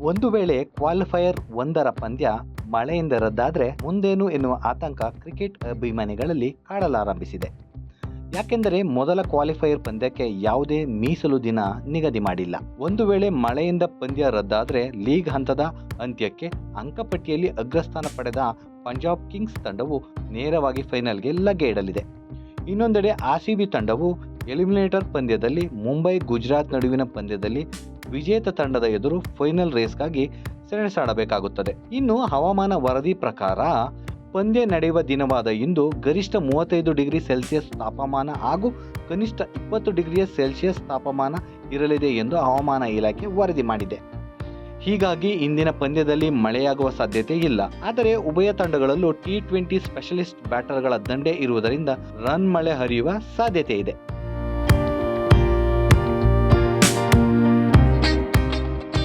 ಒಂದು ವೇಳೆ ಕ್ವಾಲಿಫೈಯರ್ ಒಂದರ ಪಂದ್ಯ ಮಳೆಯಿಂದ ರದ್ದಾದರೆ ಮುಂದೇನು ಎನ್ನುವ ಆತಂಕ ಕ್ರಿಕೆಟ್ ಅಭಿಮಾನಿಗಳಲ್ಲಿ ಕಾಡಲಾರಂಭಿಸಿದೆ. ಯಾಕೆಂದರೆ ಮೊದಲ ಕ್ವಾಲಿಫೈಯರ್ ಪಂದ್ಯಕ್ಕೆ ಯಾವುದೇ ಮೀಸಲು ದಿನ ನಿಗದಿ ಮಾಡಿಲ್ಲ. ಒಂದು ವೇಳೆ ಮಳೆಯಿಂದ ಪಂದ್ಯ ರದ್ದಾದರೆ ಲೀಗ್ ಹಂತದ ಅಂತ್ಯಕ್ಕೆ ಅಂಕಪಟ್ಟಿಯಲ್ಲಿ ಅಗ್ರಸ್ಥಾನ ಪಡೆದ ಪಂಜಾಬ್ ಕಿಂಗ್ಸ್ ತಂಡವು ನೇರವಾಗಿ ಫೈನಲ್ಗೆ ಲಗ್ಗೆ ಇಡಲಿದೆ. ಇನ್ನೊಂದೆಡೆ ಬಿ ತಂಡವು ಎಲಿಮಿನೇಟರ್ ಪಂದ್ಯದಲ್ಲಿ ಮುಂಬೈ ಗುಜರಾತ್ ನಡುವಿನ ಪಂದ್ಯದಲ್ಲಿ ವಿಜೇತ ತಂಡದ ಎದುರು ಫೈನಲ್ ರೇಸ್ಗಾಗಿ ಸೆಣಸಾಡಬೇಕಾಗುತ್ತದೆ. ಇನ್ನು ಹವಾಮಾನ ವರದಿ ಪ್ರಕಾರ ಪಂದ್ಯ ನಡೆಯುವ ದಿನವಾದ ಇಂದು ಗರಿಷ್ಠ ಮೂವತ್ತೈದು ಡಿಗ್ರಿ ಸೆಲ್ಸಿಯಸ್ ತಾಪಮಾನ ಹಾಗೂ ಕನಿಷ್ಠ ಇಪ್ಪತ್ತು ಡಿಗ್ರಿಯ ಸೆಲ್ಸಿಯಸ್ ತಾಪಮಾನ ಇರಲಿದೆ ಎಂದು ಹವಾಮಾನ ಇಲಾಖೆ ವರದಿ ಮಾಡಿದೆ. ಹೀಗಾಗಿ ಇಂದಿನ ಪಂದ್ಯದಲ್ಲಿ ಮಳೆಯಾಗುವ ಸಾಧ್ಯತೆ ಇಲ್ಲ. ಆದರೆ ಉಭಯ ತಂಡಗಳಲ್ಲೂ ಟಿ ಟ್ವೆಂಟಿ ಸ್ಪೆಷಲಿಸ್ಟ್ ಬ್ಯಾಟರ್ಗಳ ದಂಡೆ ಇರುವುದರಿಂದ ರನ್ ಮಳೆ ಹರಿಯುವ ಸಾಧ್ಯತೆ ಇದೆ.